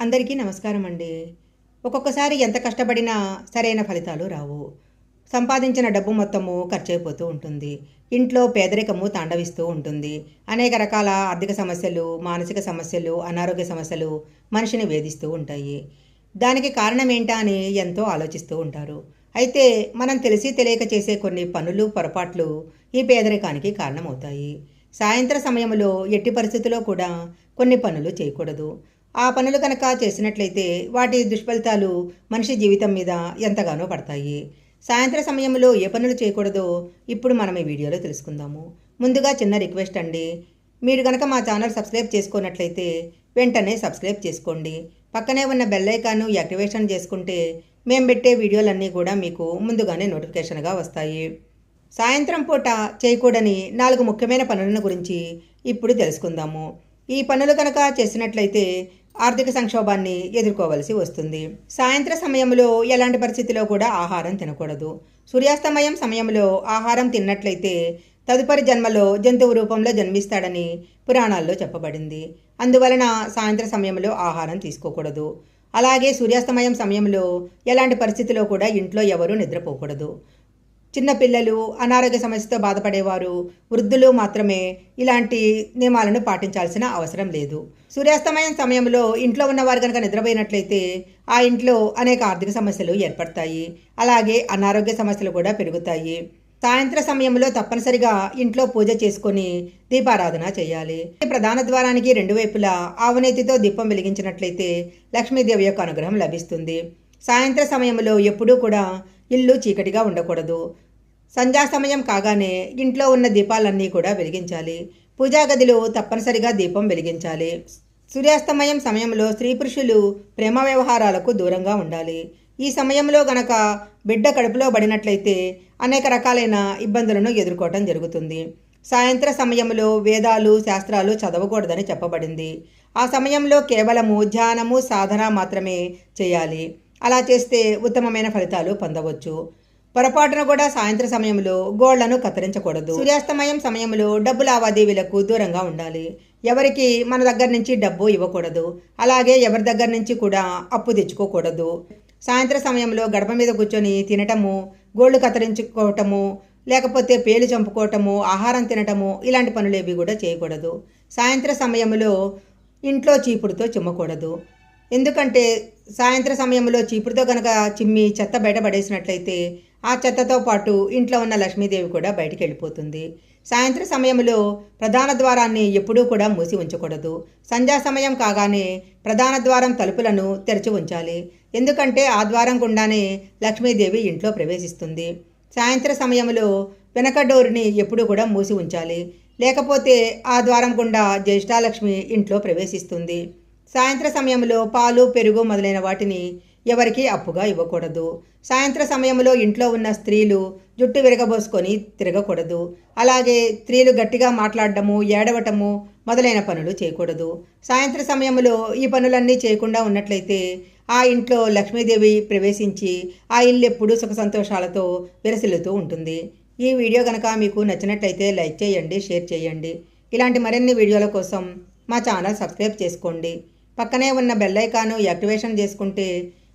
అందరికీ నమస్కారం అండి. ఒక్కొక్కసారి ఎంత కష్టపడినా సరైన ఫలితాలు రావు. సంపాదించిన డబ్బు మొత్తము ఖర్చు అయిపోతూ ఉంటుంది. ఇంట్లో పేదరికము తాండవిస్తూ ఉంటుంది. అనేక రకాల ఆర్థిక సమస్యలు మానసిక సమస్యలు అనారోగ్య సమస్యలు మనిషిని వేధిస్తూ ఉంటాయి. దానికి కారణం ఏంటా అని ఎంతో ఆలోచిస్తూ ఉంటారు. అయితే మనం తెలిసి తెలియక చేసే కొన్ని పనులు పొరపాట్లు ఈ పేదరికానికి కారణమవుతాయి. సాయంత్ర సమయంలో ఎట్టి పరిస్థితుల్లో కూడా కొన్ని పనులు చేయకూడదు. ఆ పనులు కనుక చేసినట్లయితే వాటి దుష్ఫలితాలు మనిషి జీవితం మీద ఎంతగానో పడతాయి. సాయంత్ర సమయంలో ఏ పనులు చేయకూడదో ఇప్పుడు మనం ఈ వీడియోలో తెలుసుకుందాము. ముందుగా చిన్న రిక్వెస్ట్ అండి. మీరు కనుక మా ఛానల్ సబ్స్క్రైబ్ చేసుకున్నట్లయితే వెంటనే సబ్స్క్రైబ్ చేసుకోండి. పక్కనే ఉన్న బెల్ ఐకాన్ను యాక్టివేషన్ చేసుకుంటే మేము పెట్టే వీడియోలన్నీ కూడా మీకు ముందుగానే నోటిఫికేషన్గా వస్తాయి. సాయంత్రం పూట చేయకూడని నాలుగు ముఖ్యమైన పనులను గురించి ఇప్పుడు తెలుసుకుందాము. ఈ పనులు కనుక చేసినట్లయితే ఆర్థిక సంక్షోభాన్ని ఎదుర్కోవలసి వస్తుంది. సాయంత్ర సమయంలో ఎలాంటి పరిస్థితిలో కూడా ఆహారం తినకూడదు. సూర్యాస్తమయం సమయంలో ఆహారం తిన్నట్లయితే తదుపరి జన్మలో జంతువు రూపంలో జన్మిస్తాడని పురాణాల్లో చెప్పబడింది. అందువలన సాయంత్ర సమయంలో ఆహారం తీసుకోకూడదు. అలాగే సూర్యాస్తమయం సమయంలో ఎలాంటి పరిస్థితిలో కూడా ఇంట్లో ఎవరూ నిద్రపోకూడదు. చిన్నపిల్లలు అనారోగ్య సమస్యతో బాధపడేవారు వృద్ధులు మాత్రమే ఇలాంటి నియమాలను పాటించాల్సిన అవసరం లేదు. సూర్యాస్తమయం సమయంలో ఇంట్లో ఉన్నవారు కనుక నిద్రపోయినట్లయితే ఆ ఇంట్లో అనేక ఆర్థిక సమస్యలు ఏర్పడతాయి. అలాగే అనారోగ్య సమస్యలు కూడా పెరుగుతాయి. సాయంత్ర సమయంలో తప్పనిసరిగా ఇంట్లో పూజ చేసుకొని దీపారాధన చేయాలి. ప్రధాన ద్వారానికి రెండు వైపులా ఆవునేతితో దీపం వెలిగించినట్లయితే లక్ష్మీదేవి యొక్క అనుగ్రహం లభిస్తుంది. సాయంత్ర సమయంలో ఎప్పుడూ కూడా ఇల్లు చీకటిగా ఉండకూడదు. సంధ్యా సమయం కాగానే ఇంట్లో ఉన్న దీపాలన్నీ కూడా వెలిగించాలి. పూజా గదిలో తప్పనిసరిగా దీపం వెలిగించాలి. సూర్యాస్తమయం సమయంలో స్త్రీ పురుషులు ప్రేమ వ్యవహారాలకు దూరంగా ఉండాలి. ఈ సమయంలో గనక బిడ్డ కడుపులో పడినట్లయితే అనేక రకాలైన ఇబ్బందులను ఎదుర్కోవటం జరుగుతుంది. సాయంత్ర సమయంలో వేదాలు శాస్త్రాలు చదవకూడదని చెప్పబడింది. ఆ సమయంలో కేవలము ధ్యానము సాధన మాత్రమే చేయాలి. అలా చేస్తే ఉత్తమమైన ఫలితాలు పొందవచ్చు. పొరపాటున కూడా సాయంత్ర సమయంలో గోళ్ళను కత్తిరించకూడదు. సూర్యాస్తమయం సమయంలో డబ్బు లావాదేవీలకు దూరంగా ఉండాలి. ఎవరికి మన దగ్గర నుంచి డబ్బు ఇవ్వకూడదు. అలాగే ఎవరి దగ్గర నుంచి కూడా అప్పు తెచ్చుకోకూడదు. సాయంత్ర సమయంలో గడప మీద కూర్చొని తినటము గోళ్ళు కత్తిరించుకోవటము లేకపోతే పేలు చంపుకోవటము ఆహారం తినటము ఇలాంటి పనులు ఏవి కూడా చేయకూడదు. సాయంత్ర సమయంలో ఇంట్లో చీపుడుతో చిమ్మకూడదు. ఎందుకంటే సాయంత్ర సమయంలో చీపుడుతో కనుక చిమ్మి చెత్త బయట పడేసినట్లయితే ఆ చెత్తతో పాటు ఇంట్లో ఉన్న లక్ష్మీదేవి కూడా బయటికి వెళ్ళిపోతుంది. సాయంత్ర సమయంలో ప్రధాన ద్వారాన్ని ఎప్పుడూ కూడా మూసి ఉంచకూడదు. సంధ్యా సమయం కాగానే ప్రధాన ద్వారం తలుపులను తెరిచి ఉంచాలి. ఎందుకంటే ఆ ద్వారం గుండానే లక్ష్మీదేవి ఇంట్లో ప్రవేశిస్తుంది. సాయంత్ర సమయంలో వెనక డోర్ని ఎప్పుడూ కూడా మూసి ఉంచాలి. లేకపోతే ఆ ద్వారం గుండా జ్యేష్ఠాలక్ష్మి ఇంట్లో ప్రవేశిస్తుంది. సాయంత్ర సమయంలో పాలు పెరుగు మొదలైన వాటిని ఎవరికి అప్పుగా ఇవ్వకూడదు. సాయంత్ర సమయంలో ఇంట్లో ఉన్న స్త్రీలు జుట్టు విరగబోసుకొని తిరగకూడదు. అలాగే స్త్రీలు గట్టిగా మాట్లాడటము ఏడవటము మొదలైన పనులు చేయకూడదు. సాయంత్ర సమయంలో ఈ పనులన్నీ చేయకుండా ఉన్నట్లయితే ఆ ఇంట్లో లక్ష్మీదేవి ప్రవేశించి ఆ ఇల్లు ఎప్పుడూ సుఖ సంతోషాలతో విరసిల్లుతూ ఉంటుంది. ఈ వీడియో కనుక మీకు నచ్చినట్లయితే లైక్ చేయండి షేర్ చేయండి. ఇలాంటి మరిన్ని వీడియోల కోసం మా ఛానల్ సబ్స్క్రైబ్ చేసుకోండి. పక్కనే ఉన్న బెల్ ఐకాను యాక్టివేషన్ చేసుకుంటే